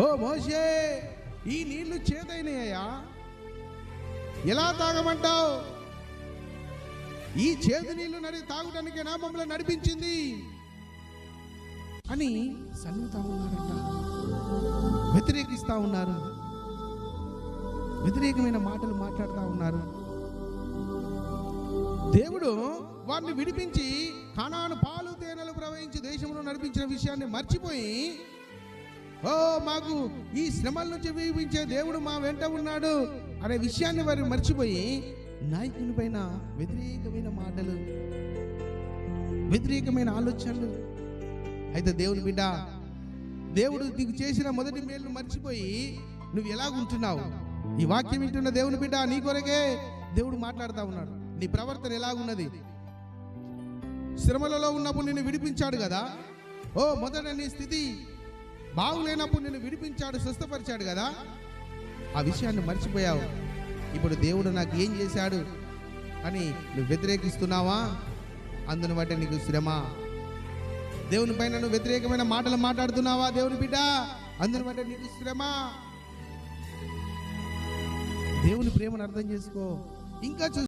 ఓ మోషే ఈ నీళ్ళు చేదైనయ్యా. ఎలా తాగమంటావు? ఈ చేదు నీళ్ళు నడి తాగటానికి నా మమ్మల్ని నడిపించింది అని సన్నుతా ఉన్నారంట. వ్యతిరేకిస్తా ఉన్నారు. వ్యతిరేకమైన మాటలు మాట్లాడుతూ ఉన్నారు. దేవుడు వారిని విడిపించి కణాను పాలు తేనెలు ప్రవహించి దేశంలో నడిపించిన విషయాన్ని మర్చిపోయి ఓ మాకు ఈ శ్రమల నుంచి విడిపించే దేవుడు మా వెంట ఉన్నాడు అనే విషయాన్ని వారు మర్చిపోయి నాయకుని పైన వ్యతిరేకమైన మాటలు వ్యతిరేకమైన ఆలోచనలు. అయితే దేవుని బిడ్డ దేవుడు నీకు చేసిన మొదటి మేలు మర్చిపోయి నువ్వు ఎలా ఉంటున్నావు? ఈ వాక్యం వింటున్న దేవుని బిడ్డ నీ కొరకే దేవుడు మాట్లాడుతూ ఉన్నాడు. నీ ప్రవర్తన ఎలాగున్నది? శ్రమలలో ఉన్నప్పుడు నిన్ను విడిపించాడు కదా? ఓ మొదట నీ స్థితి బాగులేనప్పుడు నిన్ను విడిపించాడు స్వస్థపరిచాడు కదా? ఆ విషయాన్ని మర్చిపోయావు. ఇప్పుడు దేవుడు నాకు ఏం చేశాడు అని నువ్వు వ్యతిరేకిస్తున్నావా? అందుని బట్టి నీకు శ్రమ. దేవుని పైన నువ్వు వ్యతిరేకమైన మాటలు మాట్లాడుతున్నావా దేవుని బిడ్డ? అందుని బట్టి నీకు శ్రమ. దేవుని ప్రేమను అర్థం చేసుకో. ఇంకా చూ